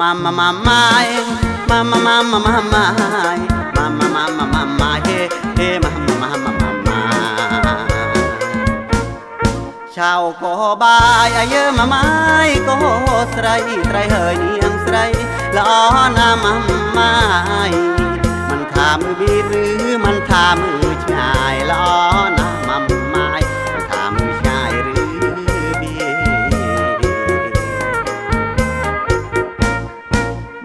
มามามามามามามามามามามามามามามามามามาเฮเฮมามามามามามาชาวก็บายอาเยอะมาไม้ก็สไรไตรเฮยเนียงสไรละอนามาไม้มันทามือบีหรือมันทามือช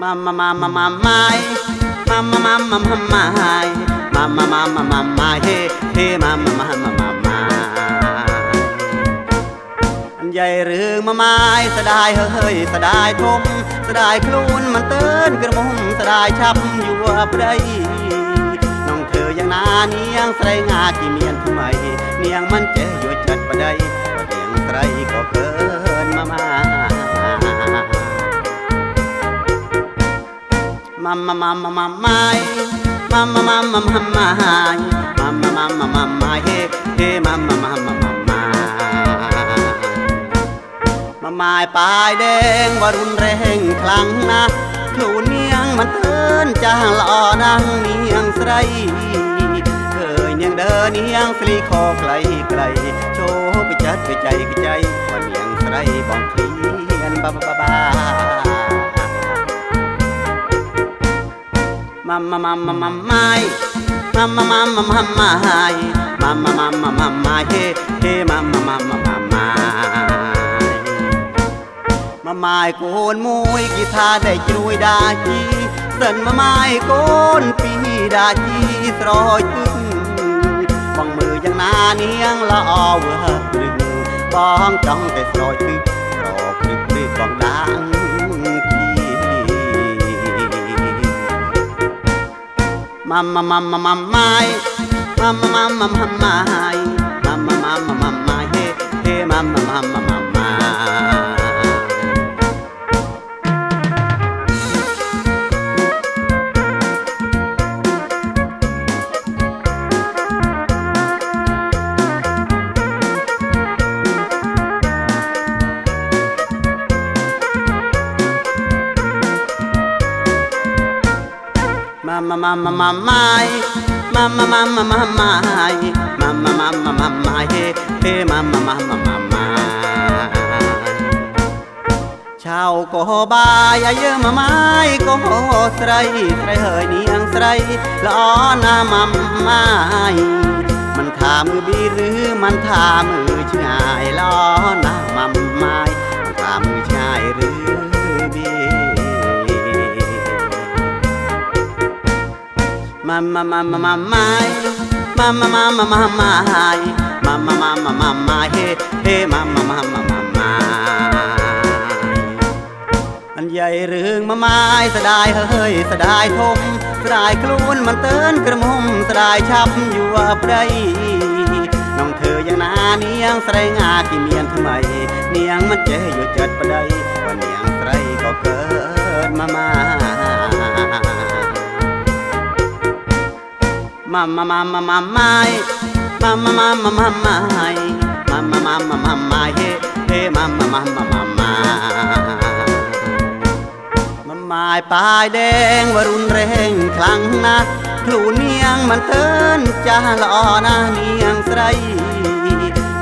mama mama mama mama mama mama mama mama mama hey hey mama mama mama យាយរឿងមួយម៉ាយស្ដាយហើយស្ដាយធំស្ដាយខ្លួនមិនតើនក្រមុំស្ដាយឆាប់យួរប្តីក្នុងធ្វើយ៉ាងណានាងស្រីងាទីមានថ្មីនាងមិនចេះយល់ចិត្តប្តីនាងស្រីក៏កើនមួយម៉ាយ มัมมัมมัมมัมมัมไม้มัมมัมมัมมัมมัมไม้มัมมัมมัมมัมมัมไม้เฮ้เฮ้มัมมัมมัมมัมมัมไม้มัมไม้ปลายแดงว่ารุนแรงคลั่งนะคลูเนียงมันเตือนจางละออนังเนียงไสเคยเนียงเดินเนียงฟรีคอไกลไกลโชว์ไปจัดไปใจไปใจว่าเนียงไสบองคลียนบ้าบ้าบ้า mamma mamma mamma mamma mamma mamma mamma mamma mamma hey hey mamma mamma mamma ម៉ាម៉ាយកូនមួយគេថាដែលជ្រួយដាជីសិនម៉ាម៉ាយកូនពីរដាជីស្រោចទឹកបងមើលយ៉ាងណានាងល្អវើព្រឹកបងចង់តែស្រោចទឹកស្រោចទឹកទេបងដា มามมัมามามมัมาม้มามามามมัมาม้มามามามามไเฮเฮมามมัมามา มามามามามามามามามามามามามามามามามามามาเฮเฮมามามามามามาชาวก็บายาเยอะมาไม้ก็สไรสไรเฮยเนียงสไรละอนามาไม้มันทามือบีหรือมันทามือชาย mama mama mama mama mama mama mama mama mama hey hey mama mama mama មិនយាយរឿងមួយម៉ាយស្ដាយអើយស្ដាយធំស្ដាយខ្លួនមិនតើនក្រមុំស្ដាយឆាប់យួរប្រៃនំធ្វើយ៉ាងណានាងស្រីងាទីមានថ្មីនាងមិនចេះយកចិត្តប្តីបើនាងស្រីក៏កើតមកម៉ា มามามามามาไม่มามามามามาไม่มามามามามามาเฮเฮมามามามามามามัมายปลายแดงวรุนแรงครั้งนะคลูเนียงมันเทินจะาละออนะเนียงใส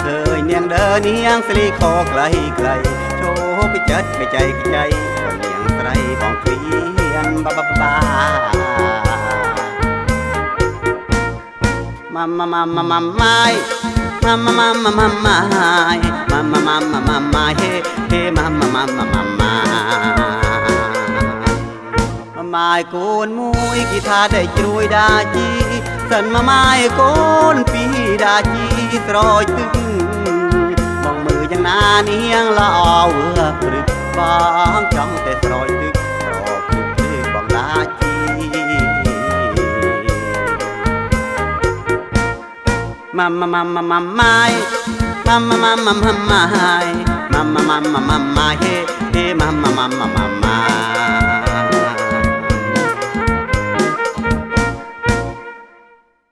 เคยเนียงเดินเนียงสลีคอไกลไกลโชว์ไปจัดไปใจใจเนียงใสของเคลียนบ้าบ้าบ้า mamma mamma mamma mamma mamma mamma mamma mamma mamma hey hey mamma mamma mamma ម៉ាយកូនមួយគេថាដែលជ្រួយដាជីសិនម៉ាយកូនពីរដាជីក្រោយទឹកបងមើលយ៉ាងណានាងល្អវើព្រឹកបងចង់តែស្រោចទឹក มามามามามามาม้มามามามามามาม้มามามามามามาเฮเฮมัมมัมมัมมัมมัมไ